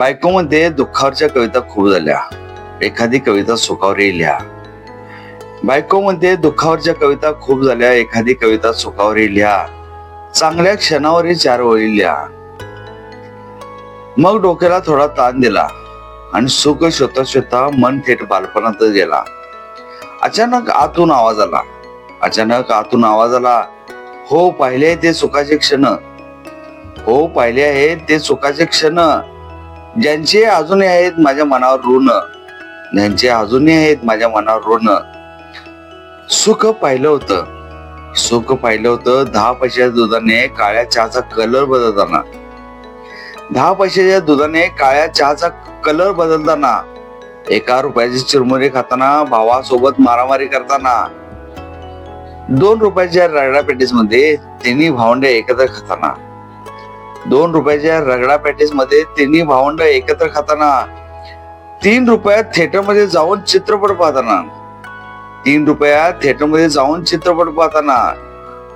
बायकोमध्ये दुःखावरच्या कविता खूप झाल्या. एखादी कविता सुखावरही लिहा बायकोमध्ये दुःखावरच्या कविता खूप झाल्या एखादी कविता सुखावरही लिहा चांगल्या क्षणावरही चार ओळी लिहा मग डोक्याला थोडा ताण दिला आणि सुख शोधता शोधता मन थेट बालपणात गेला. अचानक आतून आवाज आला. अचानक आतून आवाज आला हो पाहिले आहे ते सुखाचे क्षण. हो पाहिले आहेत ते सुखाचे क्षण. ज्यांचे अजूनही आहेत माझ्या मनावर ऋण ज्यांचे अजूनही आहेत माझ्या मनावर ऋण. सुख पाहिलं होतं. सुख पाहिलं होतं दहा पैशाच्या दुधाने काळ्या चहाचा कलर बदलताना. दहा पैशाच्या दुधाने काळ्या चहाचा कलर बदलताना. एका रुपयाची चिरमुरे खाताना भावासोबत मारामारी करताना. दोन रुपयाच्या रगडा मध्ये तिन्ही भावंडे एकत्र खाताना. दोन रुपयाच्या रगडा पॅटीसमध्ये तिन्ही भावंड एकत्र खाताना तीन रुपयात थिएटरमध्ये जाऊन चित्रपट पाहताना तीन रुपयात थिएटरमध्ये जाऊन चित्रपट पाहताना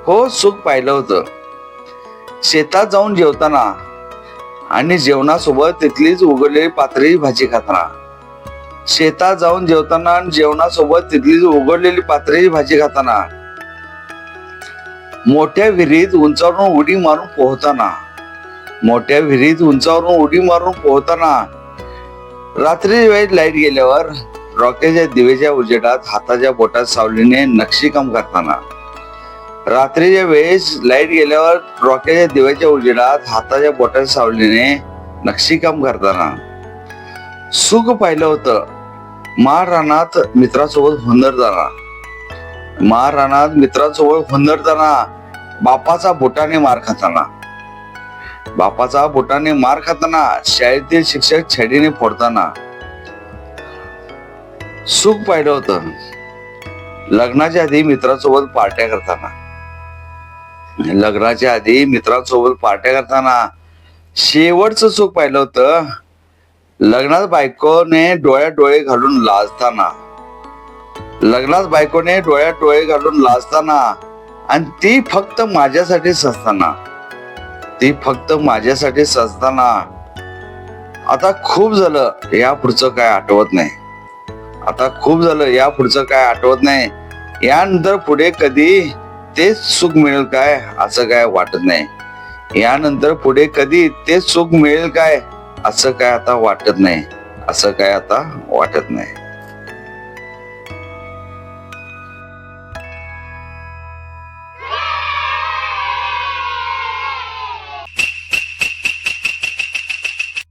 हो सुख पाहिलं होतं. शेतात जाऊन जेवताना आणि जेवणासोबत तिथलीच उघडलेली पातळी भाजी खाताना. शेतात जाऊन जेवताना आणि जेवणासोबत तिथलीच उघडलेली पातळी भाजी खाताना. मोठ्या विहिरीत उंचावरून उडी मारून पोहताना मोठ्या विहिरीत उंचावरून उडी मारून पोहताना रात्री वेळेत लाइट गेल्यावर रॉकेच्या दिवेच्या उजेडात हाताच्या बोटात सावलीने नक्षीकाम करताना. रात्रीच्या वेळेस लाइट गेल्यावर रॉकेच्या दिव्याच्या उजेडात हाताच्या बोटात सावलीने नक्षीकाम करताना. सुख पाहिलं होतं. महाराणात रानात मित्रासोबत हुंदरताना. महाराणात मित्रासोबत हुंदरताना बापाचा बोटाने मार खाताना. बापाचा बोटाने मार खाताना शाळेतील शिक्षक छडीने फोडताना. सुख पाहिलं होतं. लग्नाच्या आधी मित्रासोबत पार्ट्या करताना. लग्नाच्या आधी मित्रांसोबत पार्ट्या करताना शेवटचं सुख पाहिलं होतं. लग्नात बायकोने डोळ्यात डोळे घालून लाजताना. लग्नात बायकोने डोळ्यात डोळे घालून लाजताना आणि ती फक्त माझ्यासाठी असताना. ती फक्त माझ्यासाठीच असताना आता खूप झालं या पुढचं काय आठवत नाही. आता खूप झालं या पुढचं काय आठवत नाही. यानंतर पुढे कधी तेच सुख मिळेल काय असं काय वाटत नाही. यानंतर पुढे कधी तेच सुख मिळेल काय असं काय आता वाटत नाही. असं काय आता वाटत नाही.